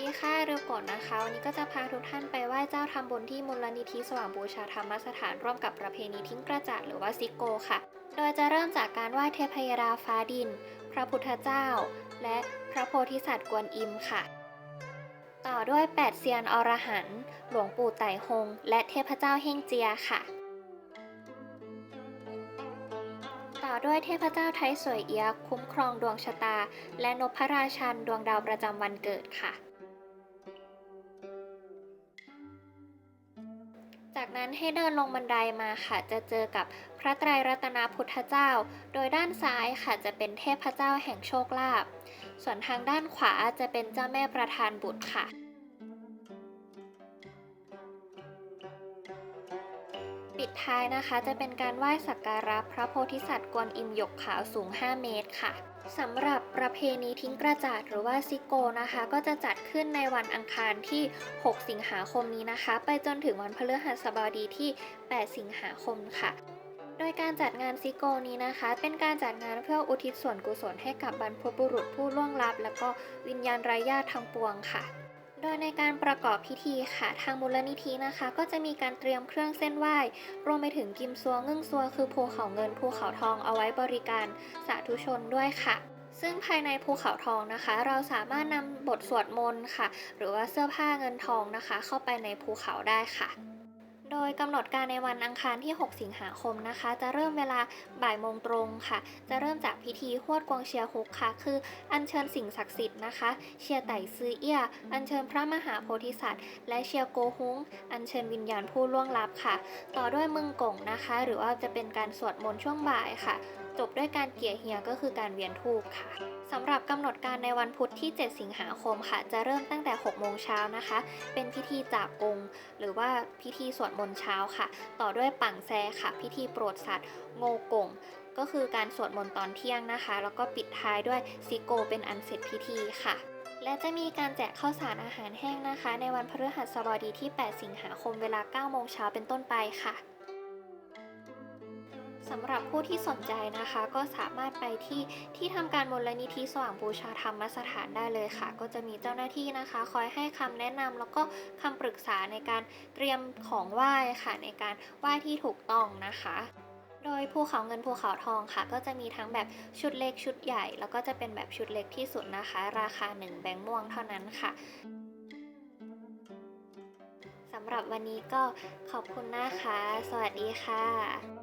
ดีค่ะเรือก่อนนะคะ วันนี้ก็จะพาทุกท่านไปไหว้เจ้าทำบุญที่มูลนิธิสว่างบูชาธรรมสถานร่วมกับประเพณีทิ้งกระจาดหรือว่าซิโกค่ะ โดยจะเริ่มจากการไหว้เทพยดาฟ้าดิน พระพุทธเจ้า และพระโพธิสัตว์กวนอิมค่ะ ต่อด้วยแปดเซียนอรหันต์หลวงปู่ไต่ฮงและเทพเจ้าเฮงเจียค่ะ ต่อด้วยเทพเจ้าไทยสวยเอียคุ้มครองดวงชะตา และนพราชันดวงดาวประจำวันเกิดค่ะ จากนั้นให้เดินลงบันไดมาค่ะ จะเจอกับพระไตรรัตนพุทธเจ้า โดยด้านซ้ายค่ะจะเป็นเทพเจ้าแห่งโชคลาภ ส่วนทางด้านขวาจะเป็นเจ้าแม่ประธานบุตรค่ะ ปิดท้ายนะคะ จะเป็นการไหว้สักการะพระโพธิสัตว์กวนอิมหยกขาวสูง 5 เมตรค่ะสำหรับประเพณีทิ้งกระจาดหรือว่าซิโกนะคะ ก็จะจัดขึ้นในวันอังคารที่ 6 สิงหาคมนี้นะคะ ไปจนถึงวันพฤหัสบดีที่ 8 สิงหาคมค่ะโดยการจัดงานซิโกนี้นะคะ เป็นการจัดงานเพื่ออุทิศส่วนกุศลให้กับบรรพบุรุษผู้ล่วงลับ แล้วก็วิญญาณไร้ญาติทั้งปวงค่ะ โดยในการประกอบพิธีค่ะทางมูลนิธินะคะ ก็จะมีการเตรียมเครื่องเส้นไหว้รวมไปถึงกิมซัวงึ่งซัวคือภูเขาเงินภูเขาทองเอาไว้บริการสาธุชนด้วยค่ะซึ่งภายในภูเขาทองนะคะ เราสามารถนำบทสวดมนต์ค่ะ หรือว่าเสื้อผ้าเงินทองนะคะ เข้าไปในภูเขาได้ค่ะ โดยกำหนดการในวันอังคารที่ 6 สิงหาคมนะคะ จะเริ่มเวลาบ่ายโมงตรงค่ะ จะเริ่มจากพิธีฮวดกวงเชียฮุกค่ะ คืออัญเชิญสิ่งศักดิ์สิทธิ์นะคะ เชียร์ไต่ซือเอี้ย อัญเชิญพระมหาโพธิสัตว์ และเชียร์โกฮุงอัญเชิญวิญญาณผู้ล่วงลับค่ะ ต่อด้วยมึงกงนะคะ หรือว่าจะเป็นการสวดมนต์ช่วงบ่ายค่ะ จบด้วยการเกี่ยเฮียก็คือการเวียนทูปค่ะสำหรับกำหนดการในวันพุธที่ 7 สิงหาคมค่ะ จะเริ่มตั้งแต่ 6 โมงเช้านะคะ เป็นพิธีจากกง หรือว่าพิธีสวดมนต์เช้าค่ะ ต่อด้วยปังแซค่ะ พิธีโปรดสัตว์ โงกงก็คือการสวดมนต์ตอนเที่ยงนะคะ แล้วก็ปิดท้ายด้วยซิโกเป็นอันเสร็จพิธีค่ะและจะมีการแจกข้าวสารอาหารแห้งนะคะ ในวันพฤหัสบดีที่ 8 สิงหาคมเวลา 9 โมงเช้าเป็นต้นไปค่ะ สำหรับผู้ที่สนใจนะคะ ก็สามารถไปที่ที่ทำการมูลนิธิสว่างบูชาธรรมสถานได้เลยค่ะ ก็จะมีเจ้าหน้าที่นะคะ คอยให้คำแนะนำแล้วก็คำปรึกษาในการเตรียมของไหว้ค่ะ ในการไหว้ที่ถูกต้องนะคะโดยภูเขาเงินภูเขาทองค่ะ ก็จะมีทั้งแบบชุดเล็กชุดใหญ่ แล้วก็จะเป็นแบบชุดเล็กที่สุดนะคะ ราคา 1 แบงค์ม่วงเท่านั้นค่ะสำหรับวันนี้ก็ขอบคุณนะคะ สวัสดีค่ะ